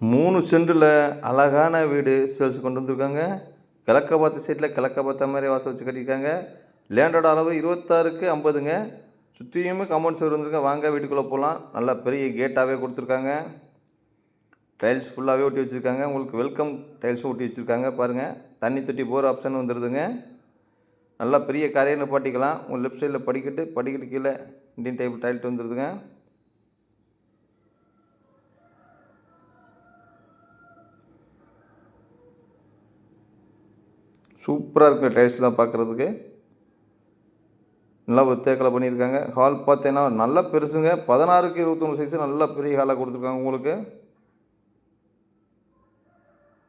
மூணு சென்டில் அழகான வீடு சேல்ஸ் கொண்டு வந்திருக்காங்க. கிழக்க பார்த்த சைட்டில் கிழக்க பார்த்த மாதிரி வாசல் வச்சு கட்டியிருக்காங்க. லேண்டோட அளவு இருபத்தாறுக்கு ஐம்பதுங்க. சுற்றியுமே கம்பவுண்ட் சுவர் வந்திருக்க. வாங்க வீட்டுக்குள்ளே போகலாம் நல்லா பெரிய கேட்டாகவே கொடுத்துருக்காங்க. டைல்ஸ் ஃபுல்லாகவே ஒட்டி வச்சுருக்காங்க. உங்களுக்கு வெல்கம் டைல்ஸும் ஒட்டி வச்சுருக்காங்க. பாருங்கள் தண்ணி தொட்டி போகிற ஆப்ஷன் வந்துடுதுங்க நல்லா பெரிய கரையை நிப்பாட்டிக்கலாம் உங்கள் லெஃப்ட் சைடில் படிக்கட்டு படிக்கட்டு கீழே இண்டியன் டைப் டைல்ட் வந்துடுதுங்க சூப்பராக இருக்குது டைல்ஸ்லாம் பார்க்குறதுக்கு நல்லா ஒத்தேக்கலை பண்ணியிருக்காங்க. ஹால் பார்த்தீங்கன்னா நல்லா பெருசுங்க. பதினாறுக்கு இருபத்தொன்று சைஸு நல்லா பெரிய ஹாலாக கொடுத்துருக்காங்க உங்களுக்கு.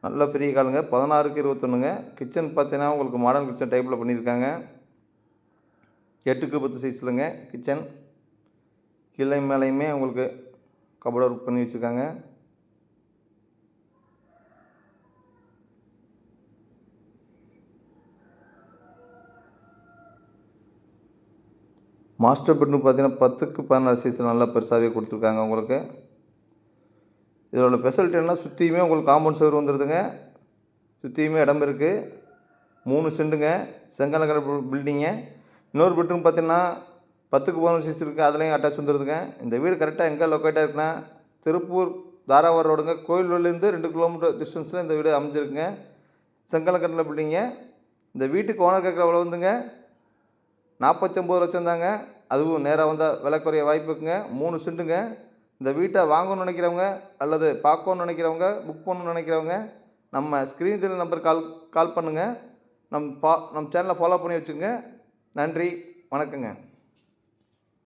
நல்ல பெரிய ஹாலுங்க பதினாறுக்கு இருபத்தொன்னுங்க. கிச்சன் பார்த்தீங்கன்னா உங்களுக்கு மாடர்ன் கிச்சன் டைப்பில் பண்ணியிருக்காங்க. எட்டுக்கு பத்து சைஸ்லங்க கிச்சன் கீழே மேலேயுமே உங்களுக்கு கபோர்ட் ஒர்க் பண்ணி வச்சுருக்காங்க. மாஸ்டர் பெட்ரூம் பார்த்தீங்கன்னா பத்துக்கு பதினாறு சைஸ் நல்லா பெருசாகவே கொடுத்துருக்காங்க உங்களுக்கு. இதில் உள்ள ஃபெசிலிட்டி என்ன சுற்றியுமே உங்களுக்கு காம்பவுண்ட் சுவர் வந்துடுதுங்க சுற்றியுமே இடம் இருக்குது மூணு செண்டுங்க செங்கநகர பில்டிங்கு இன்னொரு பெட்ரூம் பார்த்தீங்கன்னா பத்துக்கு பதினொன்று சைஸ் இருக்குது அதுலேயும் அட்டாச் வந்துடுதுங்க இந்த வீடு கரெக்டாக எங்கே லொக்கேட்டாக இருக்குன்னா திருப்பூர் தாராவரம் ரோடுங்க. கோயிலூர்லேருந்து ரெண்டு கிலோமீட்டர் டிஸ்டன்ஸில் இந்த வீடு அமைஞ்சிருக்குங்க. செங்கலக்கட்டில் பில்டிங்க இந்த வீட்டுக்கு ஓனர் கேட்குற எவ்வளோ வந்துங்க நாற்பத்தொம்போது லட்சம் தாங்க. அதுவும் நேராக வந்தால் விலை குறைய வாய்ப்பு இருக்குங்க மூணு செண்டுங்க. இந்த வீட்டை வாங்கணும்னு நினைக்கிறவங்க அல்லது பார்க்கணும்னு நினைக்கிறவங்க புக் பண்ணணும்னு நினைக்கிறவங்க நம்ம ஸ்க்ரீன் தெரியல நம்பர் கால் கால் பண்ணுங்கள் நம் பா நம்ம சேனலை ஃபாலோ பண்ணி வச்சுங்க நன்றி. வணக்கங்க.